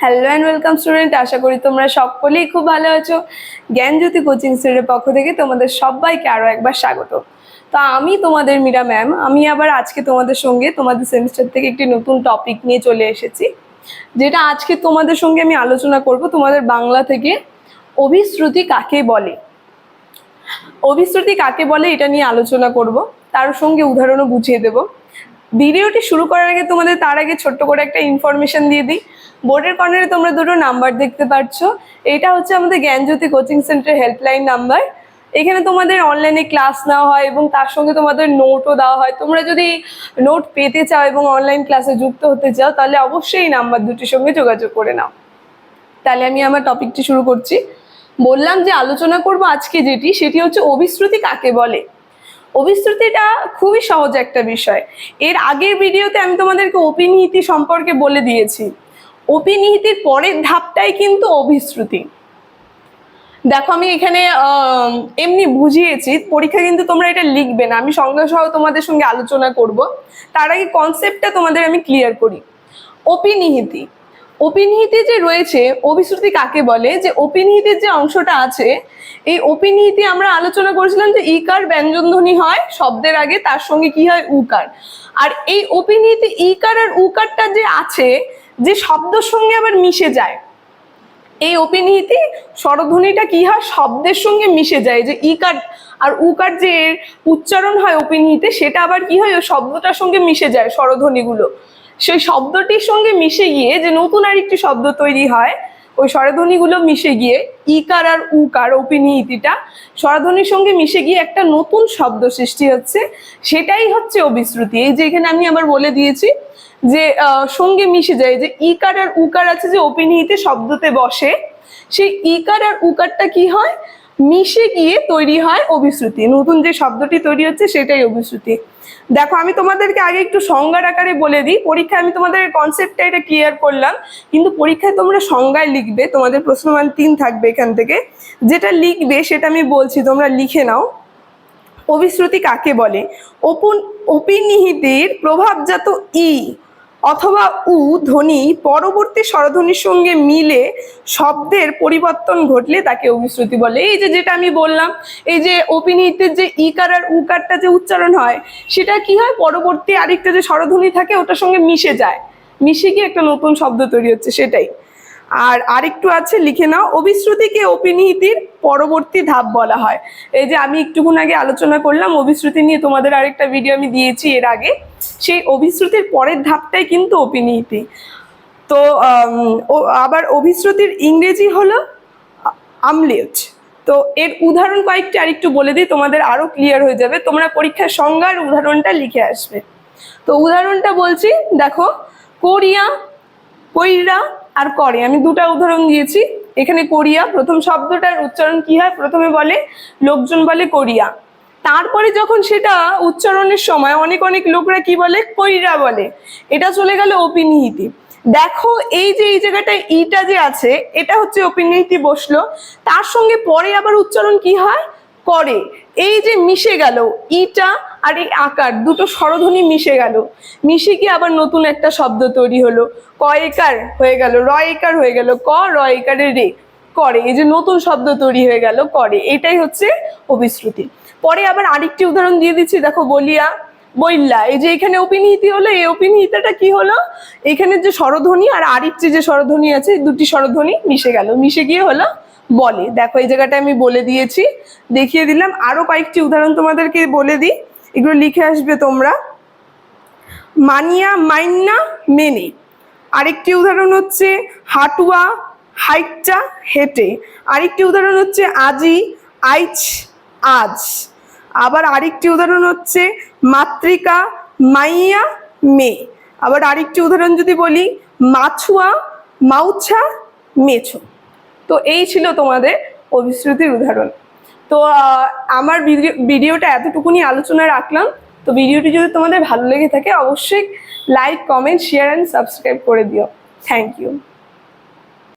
Hello and welcome student আশা করি তোমরা সকলেই খুব ভালো আছো। জ্ঞানজ্যোতি কোচিং সেন্টারের পক্ষ থেকে তোমাদের সবাইকে আরও একবার স্বাগত। তো আমি তোমাদের মীরা ম্যাম আমি আবার আজকে তোমাদের সঙ্গে তোমাদের সেমিস্টার থেকে একটি নতুন টপিক নিয়ে চলে এসেছি, যেটা আজকে তোমাদের সঙ্গে আমি আলোচনা করব, তোমাদের বাংলা থেকে অভিশ্রুতি কাকে বলে? অভিশ্রুতি কাকে বলে এটা নিয়ে আলোচনা করব, তার সঙ্গে উদাহরণও বুঝিয়ে দেব। ভিডিওটি শুরু করার আগে তোমাদের তার আগে ছোট্ট করে একটা ইনফরমেশন দিয়ে দিই। বোর্ডের কর্নারে তোমরা দুটো নাম্বার দেখতে পাচ্ছ এটা হচ্ছে আমাদের Gyanjyoti coaching centre helpline number এখানে তোমাদের অনলাইনে ক্লাস নেওয়া হয় এবং তার সঙ্গে তোমাদের নোটও দেওয়া হয়। তোমরা যদি নোট পেতে চাও এবং অনলাইন ক্লাসে যুক্ত হতে চাও, তাহলে অবশ্যই এই নাম্বার দুটির সঙ্গে যোগাযোগ করে নাও। তাহলে আমি আমার টপিকটি শুরু করছি। বললাম যে আলোচনা করব আজকে যেটি, সেটি হচ্ছে অভিশ্রুতি কাকে বলে? অভিশ্রুতিটা খুবই সহজ একটা বিষয়। এর আগের ভিডিওতে আমি তোমাদেরকে অপিনিহিতি সম্পর্কে বলে দিয়েছি। অপিনিহিতির পরের ধাপটাই কিন্তু অভিশ্রুতি। দেখো আমি এখানে এমনি বুঝিয়েছি পরীক্ষা কিন্তু তোমরা এটা লিখবে না। আমি সঙ্গে সহ তোমাদের সঙ্গে আলোচনা করব। তার আগে কনসেপ্টটা তোমাদের আমি ক্লিয়ার করি। অপিনিহিতি অপিনিহিতি যে রয়েছে, অভিশ্রুতি কাকে বলে? যে অপিনিহিতির যে অংশটা আছে, এই অপিনিহিতি আমরা আলোচনা করেছিলাম যে ইকার ব্যঞ্জনধ্বনি হয়, শব্দের আগে, তার সঙ্গে কি হয়? উকার আর এই অপিনিহিতি ইকার আর উকারটা যে আছে, যে শব্দের সঙ্গে আবার মিশে যায়, এই অপিনিহিতি স্বরধ্বনিটা কি হয়? শব্দের সঙ্গে মিশে যায়, যে ইকার আর উকার যে উচ্চারণ হয় অপিনিহিতে সেটা আবার কি হয়? ওই শব্দটার সঙ্গে মিশে যায় স্বরধ্বনিগুলো। সেই শব্দটির সঙ্গে মিশে গিয়ে যে নতুন আর একটি শব্দ তৈরি হয়, ওই স্বরধ্বনিগুলো মিশে গিয়ে, ইকার আর উকার অপিনিহিতিটা স্বরধ্বনির সঙ্গে মিশে গিয়ে একটা নতুন শব্দ সৃষ্টি হচ্ছে, সেটাই হচ্ছে অবিশ্রুতি। এই যে এখানে আমি আবার বলে দিয়েছি যে সঙ্গে মিশে যায় যে ইকার আর উকার আছে যে অপিনিহিতে শব্দতে বসে, সেই ইকার আর উকারটা কি হয়? মিশে গিয়ে তৈরি হয় অভিশ্রুতি। নতুন যে শব্দটি তৈরি হচ্ছে সেটাই অভিশ্রুতি। দেখো, আমি তোমাদেরকে আগে একটু সংজ্ঞার আকারে বলে দিই। পরীক্ষায় আমি তোমাদের কনসেপ্টটা এটা ক্লিয়ার করলাম। কিন্তু পরীক্ষায় তোমরা সংজ্ঞায় লিখবে, তোমাদের প্রশ্নমান তিন থাকবে এখান থেকে। যেটা লিখবে সেটা আমি বলছি, তোমরা লিখে নাও। অভিশ্রুতি কাকে বলে? অপুন অপিনিহিতির প্রভাবজাত ই অথবা উ, ধ্বনি পরবর্তী স্বরধ্বনির সঙ্গে মিলে শব্দের পরিবর্তন ঘটলে তাকে অভিশ্রুতি বলে। এই যে যেটা আমি বললাম, এই যে অপিনীতের যে ইকার আর উকারটা যে উচ্চারণ হয়, সেটা কি হয়? পরবর্তী আরেকটা যে স্বরধ্বনি থাকে, ওটার সঙ্গে মিশে যায়। মিশে গিয়ে একটা নতুন শব্দ তৈরি হচ্ছে, সেটাই। আর আরেকটু আছে, লিখে নাও। অভিশ্রুতিকে অপিনিহিতির পরবর্তী ধাপ বলা হয়। এই যে আমি একটুক্ষণ আগে আলোচনা করলাম, অভিশ্রুতি নিয়ে তোমাদের আরেকটা ভিডিও আমি দিয়েছি এর আগে। সেই অভিশ্রুতির পরের ধাপটাই কিন্তু অপিনিহিতি তো আবার অভিশ্রুতির ইংরেজি হলো আমলেট। তো এর উদাহরণ কয়েকটি আরেকটু বলে দিই, তোমাদের আরও ক্লিয়ার হয়ে যাবে। তোমরা পরীক্ষার সংজ্ঞার উদাহরণটা লিখে আসবে। তো উদাহরণটা বলছি, দেখো, কোরিয়া, কইরা আর করে আমি দুটা উদাহরণ দিয়েছি। এখানে কোরিয়া, প্রথম শব্দটার উচ্চারণ কি হয়? প্রথমে বলে, লোকজন বলে কোরিয়া। তারপরে যখন সেটা উচ্চারণের সময়, অনেক অনেক লোকরা কি বলে? কইরা বলে। এটা চলে গেল অপিনিহিতি দেখো, এই যে, এই জায়গাটায় ইটা যে আছে, এটা হচ্ছে অপিনিহিতি বসল। তার সঙ্গে পরে আবার উচ্চারণ কি হয়? করে। এই যে, মিশে গেল, ইটা আর এই আকার, দুটো স্বরধ্বনি মিশে গেল। মিশে গিয়ে আবার নতুন একটা শব্দ তৈরি হলো। কয়েকার হয়ে গেল রয়কার হয়ে গেল, ক রয়কারে রে, করে। এই যে নতুন শব্দ তৈরি হয়ে গেল, করে। এটাই হচ্ছে অভিশ্রুতি। পরে আবার আরেকটি উদাহরণ দিয়ে দিচ্ছি। দেখো, বলিয়া, বইল্লা। এই যে এখানে অপিনিহিতি হলো, এই অপিনিহিতাটা কি হলো? এখানে যে স্বরধ্বনি আর আরেকটি যে স্বরধ্বনি আছে দুটি স্বরধ্বনি মিশে গেল। মিশে গিয়ে হলো বলে। দেখো, এই জায়গাটা আমি বলে দিয়েছি। দেখিয়ে দিলাম। আরও কয়েকটি উদাহরণ তোমাদেরকে বলে দিই। এগুলো লিখে আসবে তোমরা। মানিয়া মাইন্না মেনে। আরেকটি উদাহরণ হচ্ছে, হাটুয়া হাইটটা হেঁটে। আরেকটি উদাহরণ হচ্ছে, আজি আইচ আজ। আবার আরেকটি উদাহরণ হচ্ছে, মাতৃকা মাইয়া মে। আবার আরেকটি উদাহরণ যদি বলি, মাছুয়া মাউছা মেছো। তো এই ছিল তোমাদের অভিশ্রুতির উদাহরণ। তো আমার ভিডিও, ভিডিওটা এতটুকুনি আলোচনা রাখলাম। তো ভিডিওটি যদি তোমাদের ভালো লেগে থাকে, অবশ্যই like comment share and subscribe করে দিও। Thank you